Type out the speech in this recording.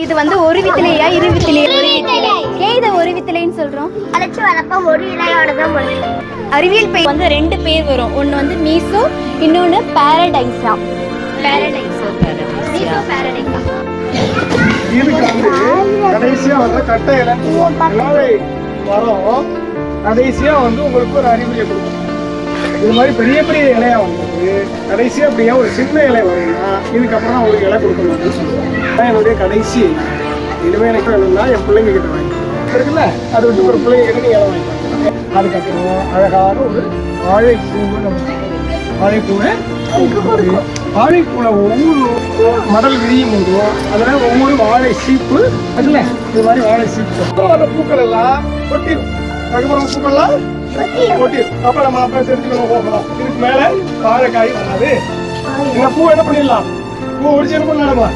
இது வந்து ஒரு வித்திலையா இரு வித்திலையா ஏன் இதை ஒரு வித்திலைன்னு சொல்றோம்? அழைச்சு வரப்ப ஒரு இலையோட தான் அறிவியல் பெயர் வந்து ரெண்டு பேர் வரும். ஒன்று வந்து மீசோ இன்னொன்று பாரடைஸா. பாரடைஸா மீசோ பாரடைஸா. இதுக்கு வந்து கடைசியா வந்து கட்டை கடைசியா உங்களுக்கு ஒரு அறிகுறியை கொடுக்கும். இது மாதிரி பெரிய பெரிய இலையா வந்து கடைசியா அப்படியே ஒரு சின்ன இலை வரும்னா இதுக்கப்புறம் தான் உங்களுக்கு இலை கொடுக்கணும் அப்படின்னு சொல்லுவாங்க அதான் என்னுடைய கடைசி. இலை. இனிமே எனக்கு வேணும்னா என் பிள்ளைங்க கிட்ட வாங்கி இருக்குல்ல? அது விட்டு ஒரு பிள்ளைங்க கிட்ட இலை வாங்கிக்கலாம் அதுக்கப்புறம் அழகான ஒரு வாழைப்பூவை நம்ம வாழைப்பூவை வாழைப்பூல ஒவ்வொரு மடல் விரியும் போதும் அதுல ஒவ்வொரு வாழை சீப்பு அதுல இது மாதிரி வாழை சீப்பு அந்த பூக்கள் எல்லாம் கொட்டிடும் அதுக்கப்புறம் பூக்கள்லாம் கொட்டிடும் அப்ப நம்ம அப்ப தெரிஞ்சுக்கணும் போகலாம். இதுக்கு மேல வாழைக்காய் வராது. இந்த பூ என்ன பண்ணிடலாம்? பூ ஒரிஜினல் பண்ணலாமா